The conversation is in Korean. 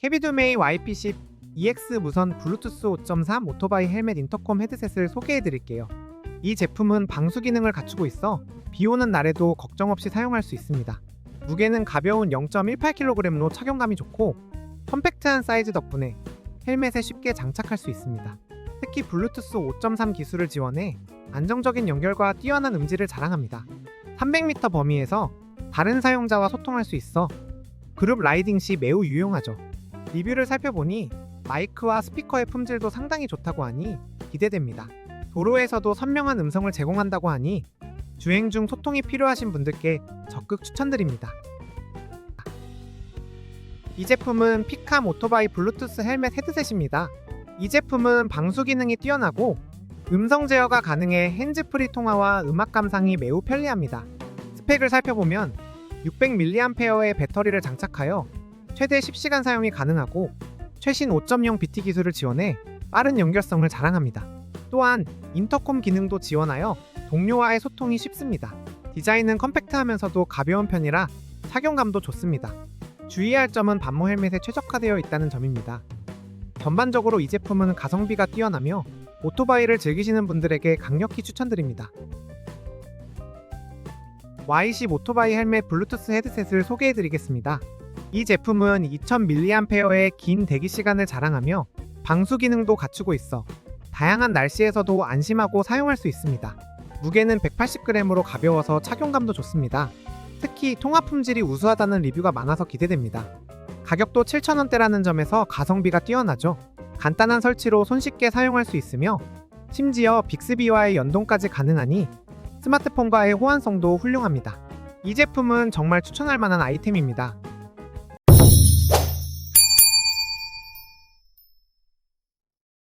캐비두메이 YP10 EX 무선 블루투스 5.3 오토바이 헬멧 인터콤 헤드셋을 소개해 드릴게요. 이 제품은 방수 기능을 갖추고 있어 비 오는 날에도 걱정 없이 사용할 수 있습니다. 무게는 가벼운 0.18kg로 착용감이 좋고 컴팩트한 사이즈 덕분에 헬멧에 쉽게 장착할 수 있습니다. 특히 블루투스 5.3 기술을 지원해 안정적인 연결과 뛰어난 음질을 자랑합니다. 300m 범위에서 다른 사용자와 소통할 수 있어 그룹 라이딩 시 매우 유용하죠. 리뷰를 살펴보니 마이크와 스피커의 품질도 상당히 좋다고 하니 기대됩니다. 도로에서도 선명한 음성을 제공한다고 하니 주행 중 소통이 필요하신 분들께 적극 추천드립니다. 이 제품은 피캄 오토바이 블루투스 헬멧 헤드셋입니다. 이 제품은 방수 기능이 뛰어나고 음성 제어가 가능해 핸즈프리 통화와 음악 감상이 매우 편리합니다. 스펙을 살펴보면 600mAh의 배터리를 장착하여 최대 10시간 사용이 가능하고 최신 5.0 BT 기술을 지원해 빠른 연결성을 자랑합니다. 또한 인터콤 기능도 지원하여 동료와의 소통이 쉽습니다. 디자인은 컴팩트하면서도 가벼운 편이라 착용감도 좋습니다. 주의할 점은 반모 헬멧에 최적화되어 있다는 점입니다. 전반적으로 이 제품은 가성비가 뛰어나며 오토바이를 즐기시는 분들에게 강력히 추천드립니다. Y10 오토바이 헬멧 블루투스 헤드셋을 소개해 드리겠습니다. 이 제품은 2000mAh의 긴 대기 시간을 자랑하며 방수 기능도 갖추고 있어 다양한 날씨에서도 안심하고 사용할 수 있습니다. 무게는 180g으로 가벼워서 착용감도 좋습니다. 특히 통화 품질이 우수하다는 리뷰가 많아서 기대됩니다. 가격도 7,000원대라는 점에서 가성비가 뛰어나죠. 간단한 설치로 손쉽게 사용할 수 있으며 심지어 빅스비와의 연동까지 가능하니 스마트폰과의 호환성도 훌륭합니다. 이 제품은 정말 추천할 만한 아이템입니다.